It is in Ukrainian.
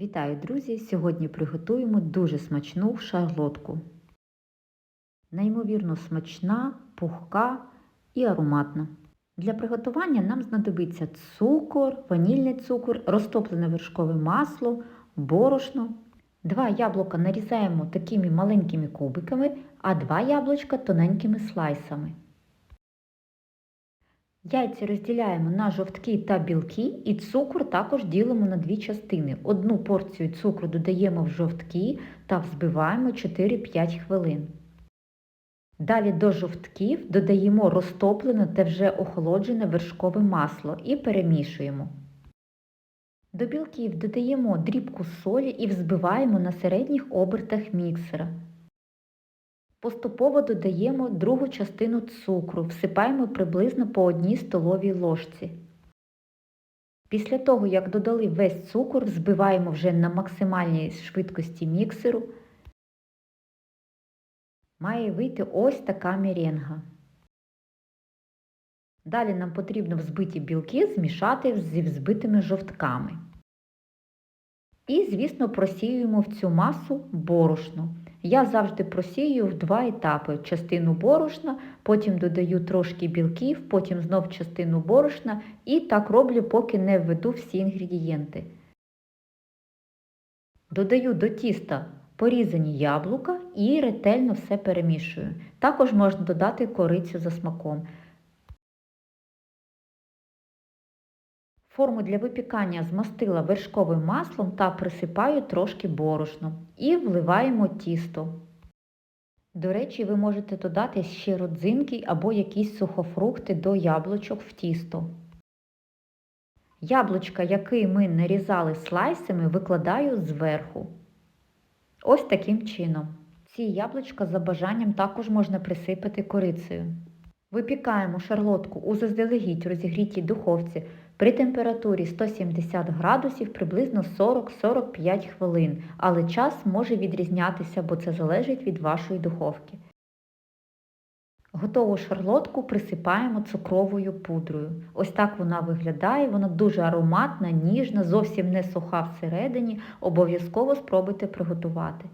Вітаю, друзі! Сьогодні приготуємо дуже смачну шарлотку. Неймовірно смачна, пухка і ароматна. Для приготування нам знадобиться цукор, ванільний цукор, розтоплене вершкове масло, борошно. Два яблука нарізаємо такими маленькими кубиками, а два яблучка тоненькими слайсами. Яйця розділяємо на жовтки та білки і цукор також ділимо на дві частини. Одну порцію цукру додаємо в жовтки та взбиваємо 4-5 хвилин. Далі до жовтків додаємо розтоплене та вже охолоджене вершкове масло і перемішуємо. До білків додаємо дрібку солі і взбиваємо на середніх обертах міксера. Поступово додаємо другу частину цукру, всипаємо приблизно по одній столовій ложці. Після того, як додали весь цукор, взбиваємо вже на максимальній швидкості міксеру. Має вийти ось така меренга. Далі нам потрібно взбиті білки змішати зі взбитими жовтками. І, звісно, просіюємо в цю масу борошно. Я завжди просію в два етапи. Частину борошна, потім додаю трошки білків, потім знов частину борошна і так роблю, поки не введу всі інгредієнти. Додаю до тіста порізані яблука і ретельно все перемішую. Також можна додати корицю за смаком. Форму для випікання змастила вершковим маслом та присипаю трошки борошном і вливаємо тісто. До речі, ви можете додати ще родзинки або якісь сухофрукти до яблучок в тісто. Яблучка, який ми нарізали слайсами, викладаю зверху. Ось таким чином. Ці яблучка за бажанням також можна присипати корицею. Випікаємо шарлотку у заздалегідь розігрітій духовці при температурі 170 градусів приблизно 40-45 хвилин, але час може відрізнятися, бо це залежить від вашої духовки. Готову шарлотку присипаємо цукровою пудрою. Ось так вона виглядає, вона дуже ароматна, ніжна, зовсім не суха всередині. Обов'язково спробуйте приготувати.